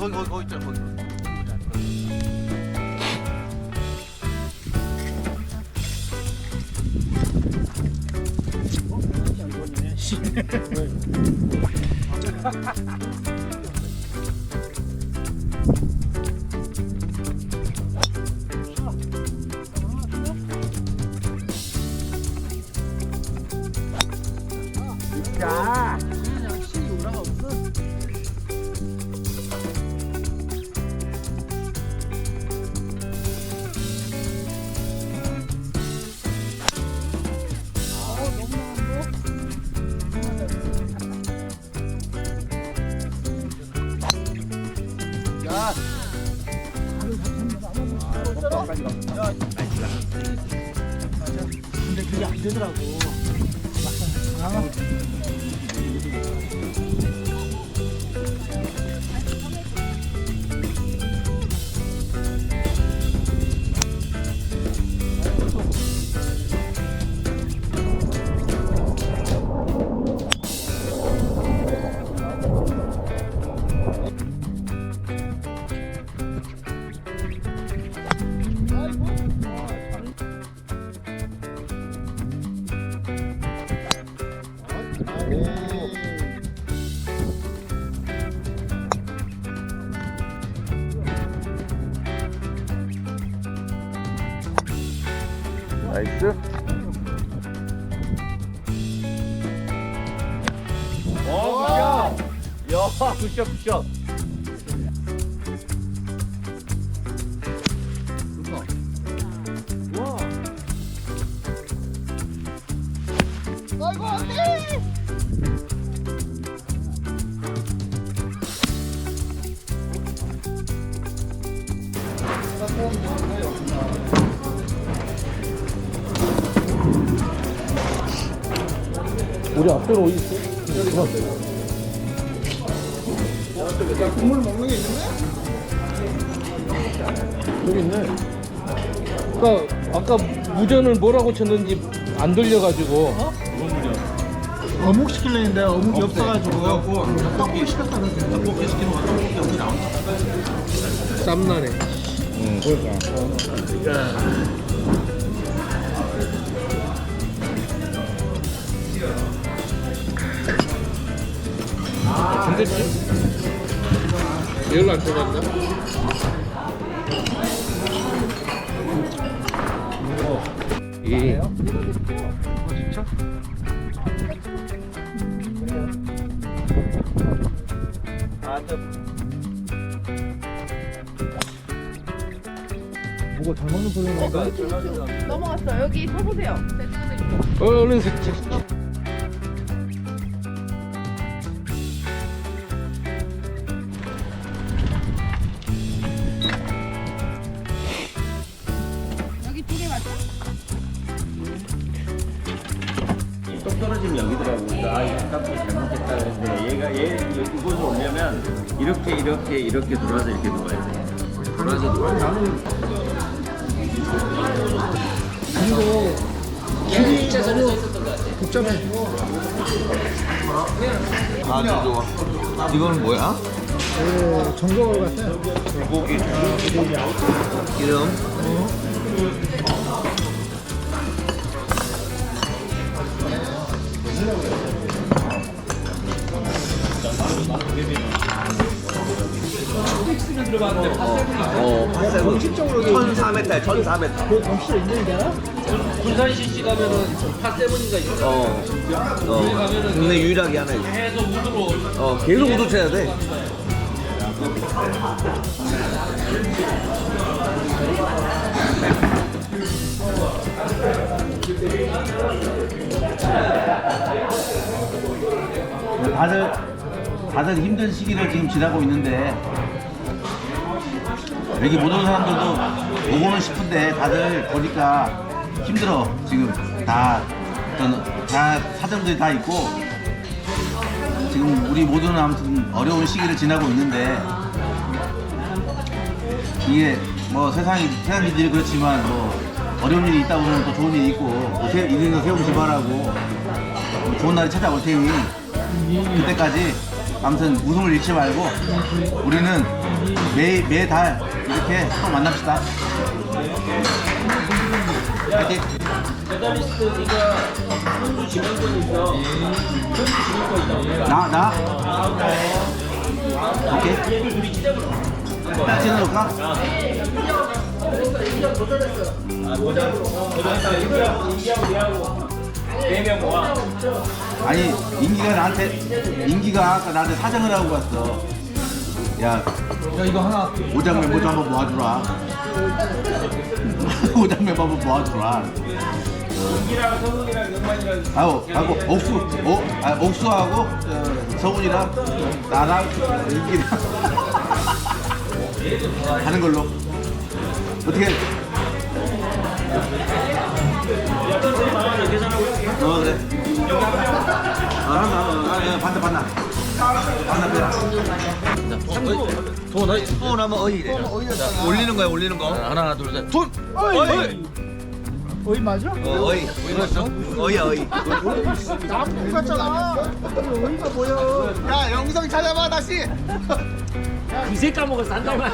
거기 거기 거기 있잖아 거기. 자. 근데 그게 안 되더라고. 나이스. 어, 굿샷. 야, 굿샷, 굿샷. 와. 아이고 안돼. 우리 앞으로 어디 있어? 국물 먹는 게 있는데? 저기 있네. 아까 아까 무전을 뭐라고 쳤는지 안 들려가지고. 어묵 시킬래 했는데 어묵이 없어가지고 떡볶이 시켰다는 데 떡볶이 시키는 거 떡볶이 없이 나온다. 땀나네. 응, 그러니까. 근데 열로 안 쳐봤나? 이 진짜? 아, 저 뭐가 잘 먹는 소리 나는데? 넘어갔어. 여기 서보세요. 어, 얼른 색. 색- 이거 잘못했다 그랬는데 얘가 얘 이곳을 오려면 이렇게 이렇게 이렇게 돌아서 이렇게 누워야 돼. 돌아서 누워야 돼. 복잡해. 아주 좋아. 이건 뭐야? 그 전골 같아. 고기. 기름. 어, 어, 공식적으로 돼 있는 1400달, 1400달. 그 공식에 있는 게 알아? 군산 CC 가면은 파 세븐인가 있어. 어, 어, 국내 유일하게 하나 있어. 계속 우드로 어, 계속 우도 쳐야 돼. 다들 다들 힘든 시기를 지금 지나고 있는데 여기 못 오는 사람들도 오고는 싶은데 다들 보니까 힘들어. 지금 다 어떤 다 사정들이 다 있고 지금 우리 모두는 아무튼 어려운 시기를 지나고 있는데 이게 뭐 세상이 세상 일들이 그렇지만 뭐 어려운 일이 있다 보면 또 좋은 일이 있고 또 세- 세움 기발하고 뭐 좋은 날이 찾아올 테니 그때까지 아무튼 웃음을 잃지 말고 우리는 매, 매달 이렇게 또 만납시다. 파이팅 메달리스트 네가 선수 지명권 있어. 선수 지명권 있다. 나? 나? 오케이 찍어놓을까? 아, 도전. 도전사 인기하고 인기하고 얘하고 네명 모아. 아니 인기가 나한테 인기가 아까 나한테 사정을 하고 갔어. 야, 야 이거 하나 오장 멤버 좀 한번 모아주라. 오장 멤버 한번 모아주라. 인기랑 성훈이랑 영만이랑 아우 하고 옥수 어, 아, 옥수하고 어, 성훈이랑 나랑 인기랑 하는 걸로. 어떻게? 어 그래. 아 한다 아, 야, 반다 반다 반다 빼라 돈 어이 돈 하면 어이래 자, 올리는 거야 올리는 거. 하나 둘셋돈 어이! 어이! 맞아? 어, 어이. 어이야 어이. 나무 같잖아. 어이가 뭐야? 야 영상 찾아봐 다시. 그새 까먹었어 한 달만